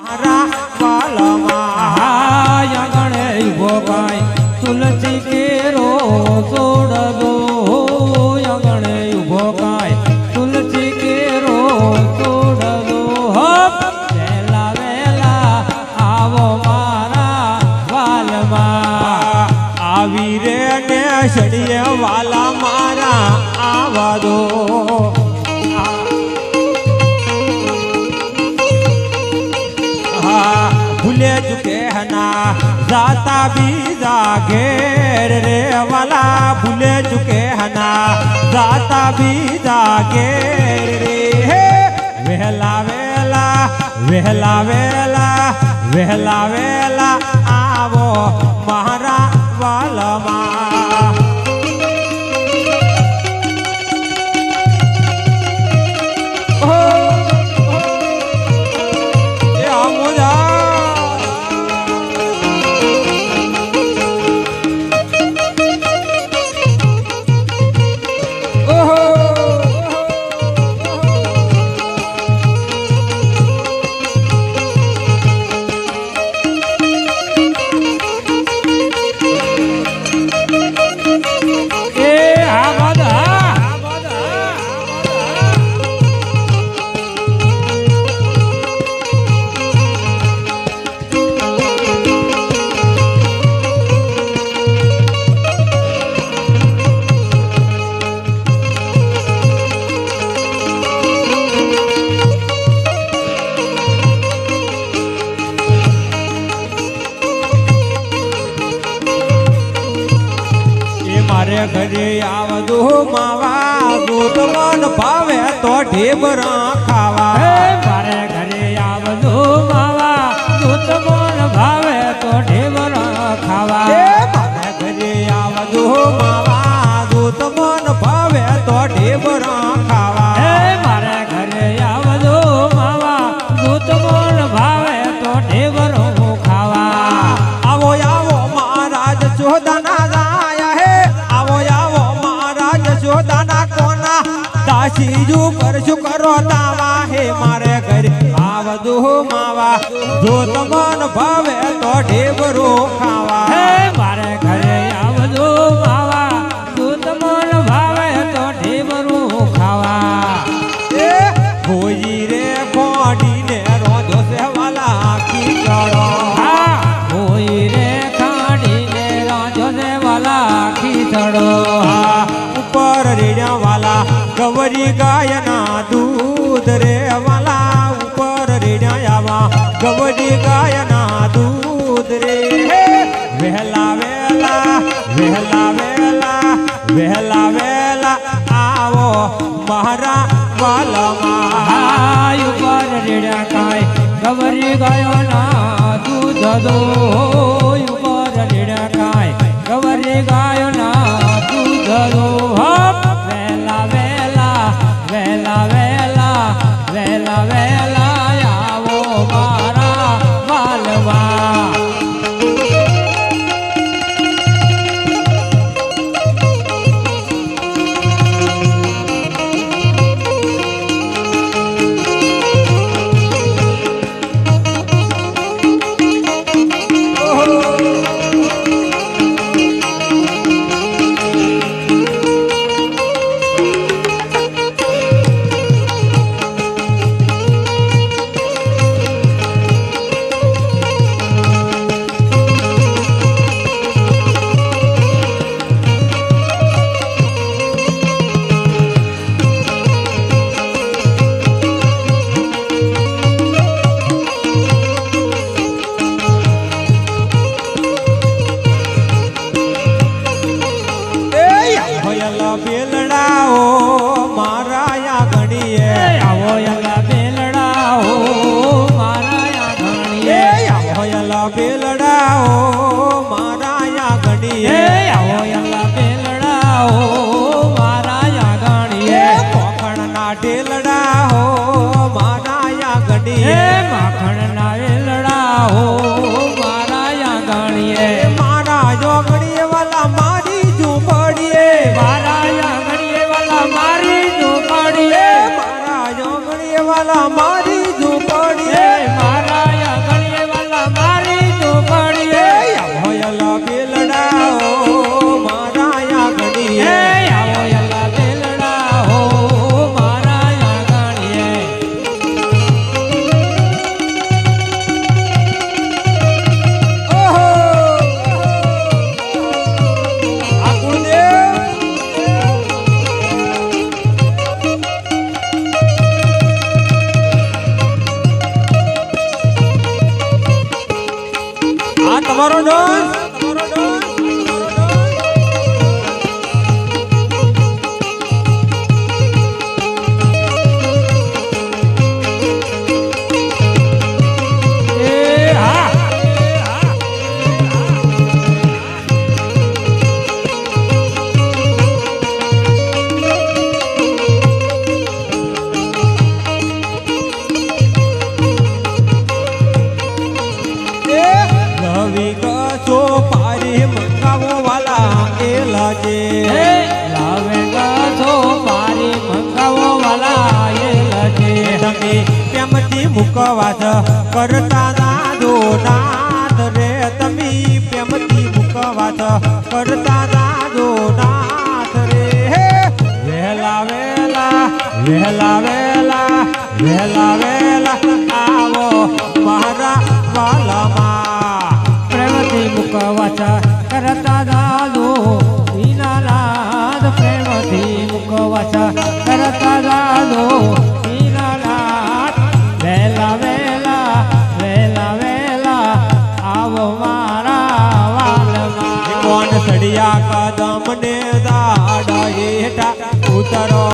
મારા ભૂલે ચુકે ના જાતા બીજા ઘેર રે વાલા ભૂલે ચુકે ના જાતા બીજા ઘેર રે હે વહેલા વેલા વહેલા વેલા વહેલા વેલા મારે ઘરે આવદો માવા દૂધ મન ભાવે તો ઢેબરા ખાવા. ચોદાના કોના? દાસીજુ પર શું કરો તાવા? હે મારે ઘરે આવદો માવા. જો તમન ભાવે તો ઢેબરો ખાવા. હે મારે ઘરે ગવરી ગાયના દૂધ રે વાલા ઉપર રેડ્યા ગવડી ગાયના દૂધ રે. વહેલા વહેલા વહેલા વહેલા વહેલા વહેલા આવો મારા વાલમાં. ઉપર રેડા કાય ગવરી ગયો દૂધ દો. ઉપર રેડા કાય ગવરી ગાયો બેલડાઓ મારા યા એ ગણીએ આવો યલા બેલડા હો મારા યા એ ઘણીએ કોખણના ઢેલડા હો મારા યા એ ગણીએ માખણ ના વેલડા હો મારા યા મારા જોગણીએ વાલા મારી ઝૂંપડીએ મારા વાલા મારી ઝૂંપડીએ. મારા જોગણીએ વાલા મારી ઝૂંપડીએ. કરતા ના જો રે, તમે પ્રેમથી મુકવાત કરતા ના જો નાથ રે. વહેલા વહેલા વહેલા વહેલા વહેલા